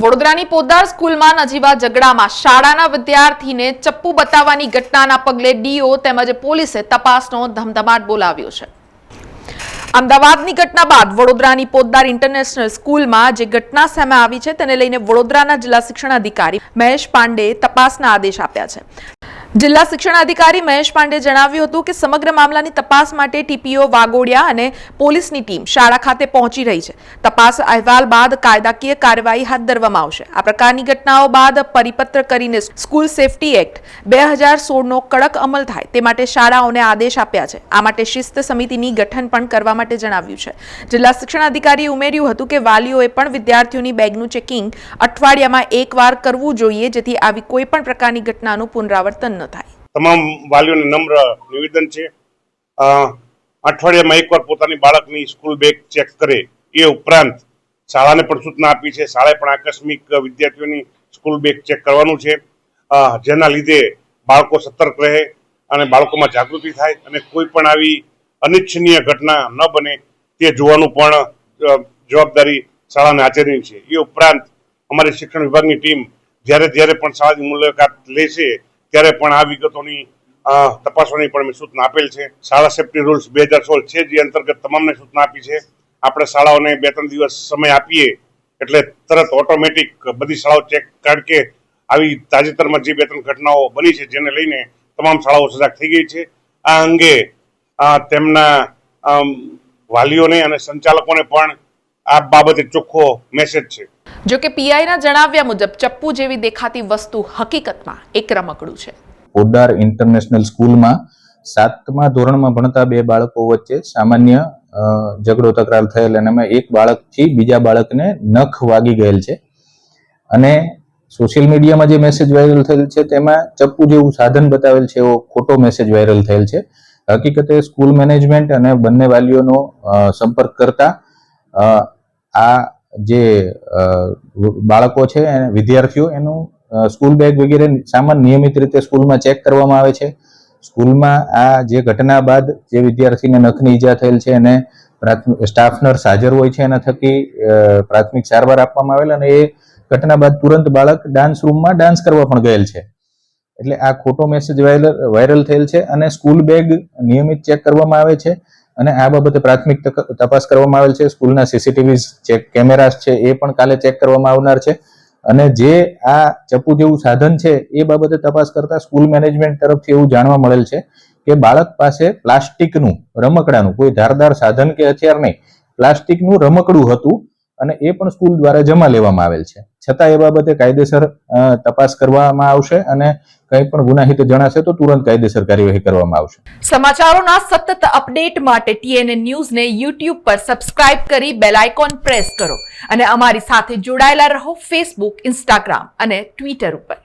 વડોદરાની પોદાર સ્કૂલમાં નજીવા ઝઘડામાં શાળાના વિદ્યાર્થીને ચપ્પુ બતાવવાની ઘટનાના પગલે ડીઓ તેમજ પોલીસે તપાસનો ધમધમાટ બોલાવ્યો છે. અમદાવાદની ઘટના બાદ વડોદરાની પોદાર ઇન્ટરનેશનલ સ્કૂલમાં જે ઘટના સામે આવી છે તેને લઈને વડોદરાના જિલ્લા શિક્ષણ અધિકારી મહેશ પાંડેએ તપાસના આદેશ આપ્યા છે. જિલ્લા શિક્ષણ અધિકારી મહેશ પાંડે જણાવ્યું હતું કે સમગ્ર મામલાની તપાસ માટે ટીપીઓ વાગોડિયા અને પોલીસની ટીમ શાળા ખાતે પહોંચી રહી છે. તપાસ અહેવાલ બાદ કાયદાકીય કાર્યવાહી હાથ ધરવામાં આવશે. આ પ્રકારની ઘટનાઓ બાદ પરિપત્ર કરીને સ્કૂલ સેફટી એક્ટ બે હજાર સોળનો કડક અમલ થાય તે માટે શાળાઓને આદેશ આપ્યા છે. આ માટે શિસ્ત સમિતિની ગઠન પણ કરવા માટે જણાવ્યું છે. જિલ્લા શિક્ષણ અધિકારીએ ઉમેર્યું હતું કે વાલીઓએ પણ વિદ્યાર્થીઓની બેગનું ચેકિંગ અઠવાડિયામાં એકવાર કરવું જોઈએ જેથી આવી કોઈ પણ પ્રકારની ઘટનાનું પુનરાવર્તન ન થાય. તમામ વાલીઓને નમ્ર નિવેદન છે. અઠવાડિયામાં એકવાર પોતાની બાળકની સ્કૂલ બેગ ચેક કરે એ ઉપરાંત શાળાને પણ સૂચના આપી છે. શાળાએ પણ આકસ્મિક વિદ્યાર્થીઓની સ્કૂલ બેગ ચેક કરવાનું છે. જેના લીધે બાળકો સતર્ક રહે અને બાળકોમાં જાગૃતિ થાય અને કોઈ પણ આવી અનિચ્છનીય ઘટના ન બને તે જોવાનું પણ જવાબદારી શાળાને હાજરની છે. એ ઉપરાંત અમારી શિક્ષણ વિભાગની ટીમ જ્યારે જ્યારે પણ શાળાની મુલાકાત લેશે ત્યારે પણ આ વિગતોની તપાસવાની પણ મેં સૂચના આપેલ છે. શાળા સેફ્ટી રૂલ્સ બે હજાર સોળ છે, જે અંતર્ગત તમામને સૂચના આપી છે. આપણે શાળાઓને બે ત્રણ દિવસ સમય આપીએ, એટલે તરત ઓટોમેટિક બધી શાળાઓ ચેક કારણ કે આવી તાજેતરમાં જે બે ત્રણ ઘટનાઓ બની છે, જેને લઈને તમામ શાળાઓ સજાગ થઈ ગઈ છે. આ અંગે તેમના વાલીઓને અને સંચાલકોને પણ આ બાબતે ચોખ્ખો મેસેજ છે. જો કે પીઆઈના જણાવ્યા મુજબ ચપ્પુ જેવી દેખાતી વસ્તુ હકીકતમાં એક રમકડું છે. પોદાર ઇન્ટરનેશનલ સ્કૂલમાં સાતમા ધોરણમાં ભણતા બે બાળકો વચ્ચે સામાન્ય ઝઘડો તકરાર થયેલ અને એમાં એક બાળકથી બીજા બાળકને નખ વાગી ગયેલ છે. અને સોશિયલ મીડિયામાં જે મેસેજ વાયરલ થયેલ છે તેમાં ચપ્પુ જેવું સાધન બતાવેલ છે એવો ખોટો મેસેજ વાયરલ થયેલ છે. હકીકતે સ્કૂલ મેનેજમેન્ટ અને બંને વાલીઓનો સંપર્ક કરતા આ જે બાળકો છે વિદ્યાર્થીઓ, એનું સ્કૂલ બેગ વગેરે સામાન નિયમિત રીતે સ્કૂલમાં ચેક કરવામાં આવે છે. સ્કૂલમાં આ જે ઘટના બાદ જે વિદ્યાર્થીને નખની ઈજા થયેલ છે, એને પ્રાથમિક સ્ટાફ નર્સ હાજર હોય છે, એના થકી પ્રાથમિક સારવાર આપવામાં આવેલ અને એ ઘટના બાદ તુરંત બાળક ડાન્સ રૂમમાં ડાન્સ કરવા પણ ગયેલ છે. એટલે આ ખોટો મેસેજ વાયરલ થયેલ છે અને સ્કૂલ બેગ નિયમિત ચેક કરવામાં આવે છે. અને આ બાબતે પ્રાથમિક તપાસ કરવામાં આવેલ છે. સ્કૂલના સીસીટીવી ચેક કેમેરાસ છે, એ પણ કાલે ચેક કરવામાં આવનાર છે. અને જે આ ચપ્પુ જેવું સાધન છે, એ બાબતે તપાસ કરતા સ્કૂલ મેનેજમેન્ટ તરફથી એવું જાણવા મળેલ છે કે બાળક પાસે પ્લાસ્ટિકનું, રમકડાનું, કોઈ ધારદાર સાધન કે હથિયાર નહીં, પ્લાસ્ટિકનું રમકડું હતું અને એ પણ સ્કૂલ દ્વારા જમા લેવામાં આવેલ છે. છતાં એ બાબતે કાયદેસર તપાસ કરવામાં આવશે અને કંઈ પણ ગુનાહિત જણાશે તો તુરંત કાયદેસર કાર્યવાહી કરવામાં આવશે. સમાચારોના સતત અપડેટ માટે ટીએનએ ન્યૂઝને યુટ્યુબ પર સબસ્ક્રાઇબ કરી બેલ આઇકોન પ્રેસ કરો અને અમારી સાથે જોડાયેલા રહો ફેસબુક, ઇન્સ્ટાગ્રામ અને ટ્વિટર ઉપર.